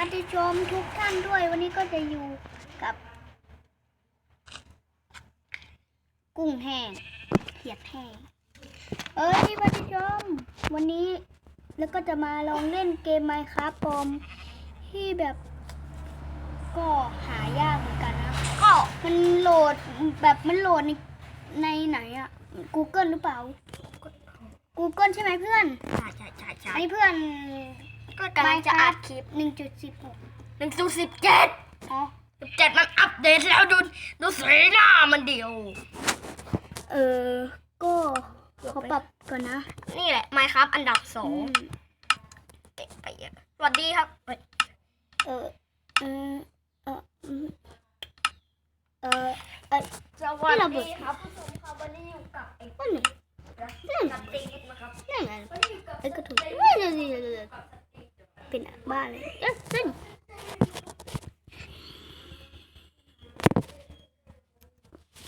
ท่านผู้ชมทุกท่านด้วย วันนี้ก็จะอยู่กับ กุ้งแห้งเขียดแห้งเอ้ยท่านผู้ชม วันนี้แล้วก็จะมาลองเล่นเกมไมค์ครับปอมที่แบบก็หายากเหมือนกันนะก็มันโหลดแบบมันโหลดในในไหนอะ Google หรือเปล่า Google ใช่ไหมเพื่อน ใช่ใช่ใช่ใช่ ไอ้เพื่อน ก็กำลังจะอัดคลิปหนึ่งจุดสิบหกหนึ่งจุดสิบเจ็ดอ๋อเจ็ดมันอัปเดตแล้วดูดูสีหน้ามันเดียว เออ ก็ขอปรับก่อนนะ นี่แหละไมครับอันดับสองอืมเก่งไปเยอะสวัสดีครับเฮ้ยเออเออเอออืมเออเออสวัสระเบิดีดครับผู้ชมครับวันนี้อยู่กับไอ้นั่นน่ะสตีฟนะครับนั่นไง เป็นบ้าเลยเอ๊ะซึ่ง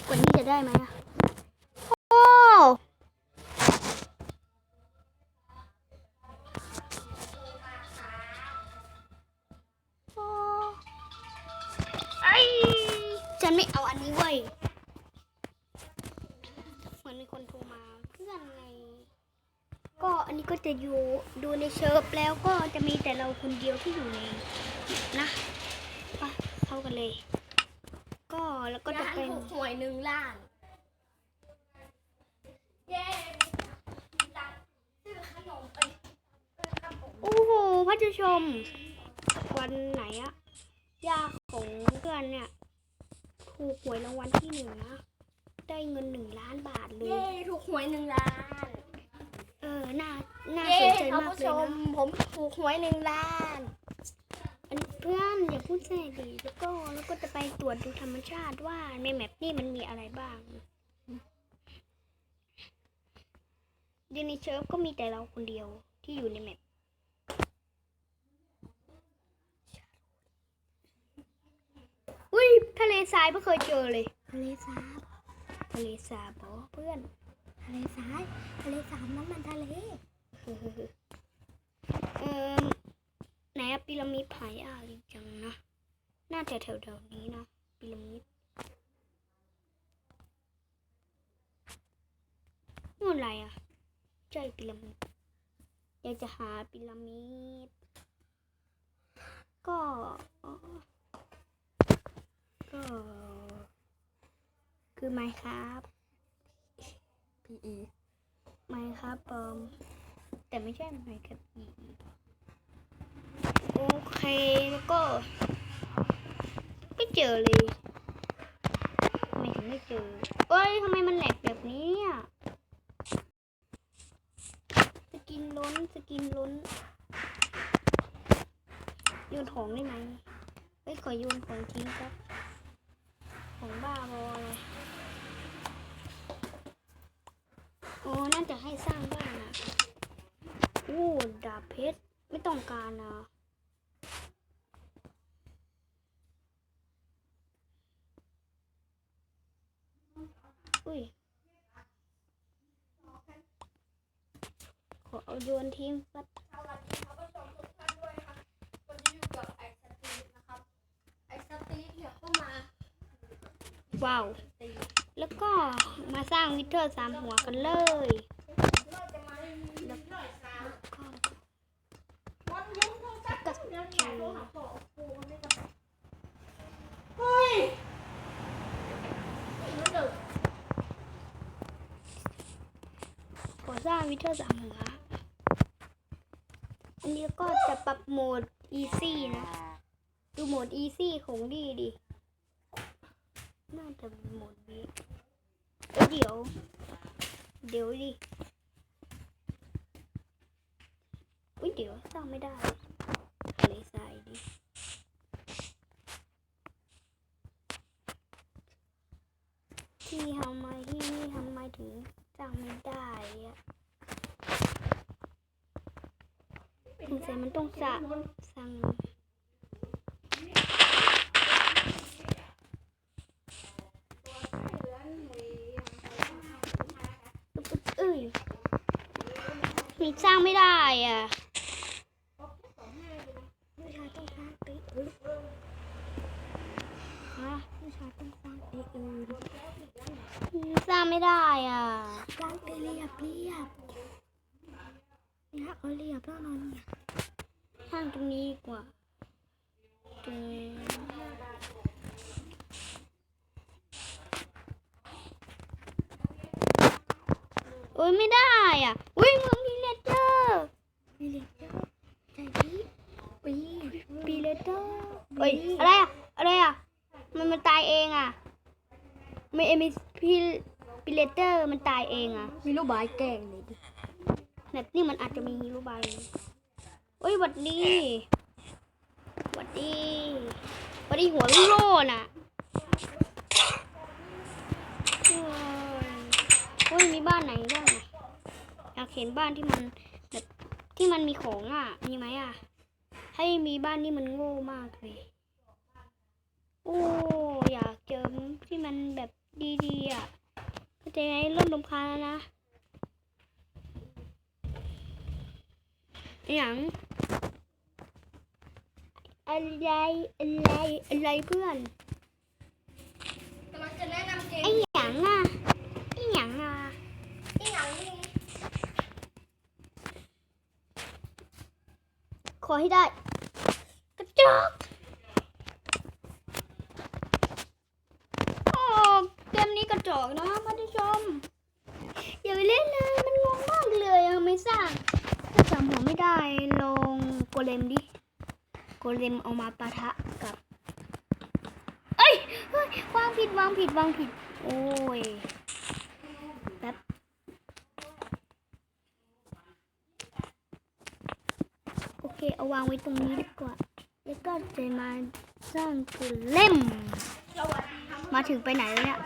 วันนี้จะได้ไหมอะโอ้โอ้ไอ้ฉันไม่เอาอันนี้เว้ยเหมือนมีคนโทรมาเพื่อนไง ก็อันนี้ก็จะอยู่ดูในเชิร์ฟแล้วก็จะมีแต่เราคนเดียวที่อยู่ในนะไปเข้ากันเลย ก็แล้วก็จะเป็นถูกหวยหนึ่งล้านเย้ตังค์ซื้อขนมไปซื้อขนมโอ้โหพระเจ้าชม วันไหนอะย่าของเพื่อนเนี่ย ถูกหวยรางวัลที่หนึ่งนะ ได้เงินหนึ่งล้านบาทเลเย้ยถูกหวยหนึ่งล้านเออน่าน่าเย้สนใจท่านมากผู้เลชยม นะผมถูกหวยหนึ่งล้านอันเพื่อนอย่าพูดแทรกดิแล้วก็แล้วก็จะไปตรวจดูธรรมชาติว่าในแมปนี่มันมีอะไรบ้างยูนิเชิร์ฟก็มีแต่เราคนเดียวที่อยู่ในแมปอุ้ยทะเลทรายไม่เคยเจอเลย ทะเลสาบทะเลทรายบอเพื่อนทะ เลทรายทะเลสาบน้ำมันทะเลเออไหนอะพีระมิดผายอ่างจังนะน่าจะแถวๆนี้นะพีระมิดนู่นอะไรอะใช่พีระมิดอยากจะหาพีระมิดก็ก็คือไมครับ พีอีไมครับปอมแต่ไม่ใช่ไมครับอีโอเคแล้วก็ไม่เจอเลยทำไมถึงไม่เจอเอ้ยทำไมมันแหลกแบบนี้อะสกินล้นสกินล้นโยนของได้ไหมเอ้ยขอโยนของทิ้งครับของบ้าบออะไร โอ้น่าจะให้สร้างบ้านอะโอ้ดาบเพชร ไม่ต้องการนะอุ้ย ขอเอาโยนทิ้งปั๊บสวัสดีครับผู้ชมทุกท่านด้วยครับวันนี้อยู่กับไอสตีฟนะครับไอสตีฟเนี่ยเข้ามาว้าวตีแล้ว ก็มาสร้างวิทเทอร์สามหัวกันเลยขอสร้างวิทเทอร์สามหัว อันนี้ก็จะปรับโหมดอีซี่นะ ดูโหมดอีซี่ของดีดิ น่าจะโหมดนี้ เอ้ยเดี๋ยว เดี๋ยวดิ อุ้ยเดี๋ยวสร้างไม่ได้ทะเลทรายดิที่ทำไมที่นี่ทำไมถึงสร้างไม่ได้อะสงสัยมันต้องสร้างสร้างเอ้ย มันสร้างไม่ได้อะเวลาต้องสร้างเฮะผู้ชายต้องสร้างเอเออสร้างไม่ได้อะสร้างเอเรียบเรียบเนี่ยเอาเรียบแล้วนอนเนี่ยสร้างตรงนี้ดีกว่าตรงนี้โอ้ยไม่ได้อะอุ้ยเมืองพีเลเตอร์ มีเรียบเยอะใจดีปี พีเลเตอร์เอ้ ยอะไรอะอะไรอะมันมันตายเองอะไม่เอมิพีพีเลเตอร์มันตายเองอะมีลูกบายแกล้งเลยดิแบบนี้มันอาจจะมีฮีโร่บายเอ้ยหวัดดีหวัดดีหวัดดีหัวลูกโลน่ะโอ้ยเฮ้ยมีบ้านไหนบ้างอะอยากเห็นบ้านที่มันแบบที่มันมีของอะ มีไหมอะ ให้มีบ้านที่มันโง่มากเลยโอ้อยากเจอที่มันแบบดีๆอะเข้าใจไหมเริ่มรำคาญแล้วนะอหย่างอะไรอะไรอะไรเพื่อนกำลังจะแนะนำเกมไอหยังอะไอหยังอะที่หนังนี่ขอให้ได้กระจอกโอ้เกมนี้กระจอกนะท่านผู้ชม อย่าไปเล่นเลย มันงงมากเลยอะไม่สร้างถ้าจำหัวไม่ได้ลองโก เลมดิโกเลมเอามาปะทะกับ เอ้ยเฮ้ยวางผิดวางผิดวางผิด โอ้ยแป๊บโอเค เอาวางไว้ตรงนี้ดีกว่า แล้วก็จะมาสร้างโกเลมมาถึงไปไหนแล้วเนี่ย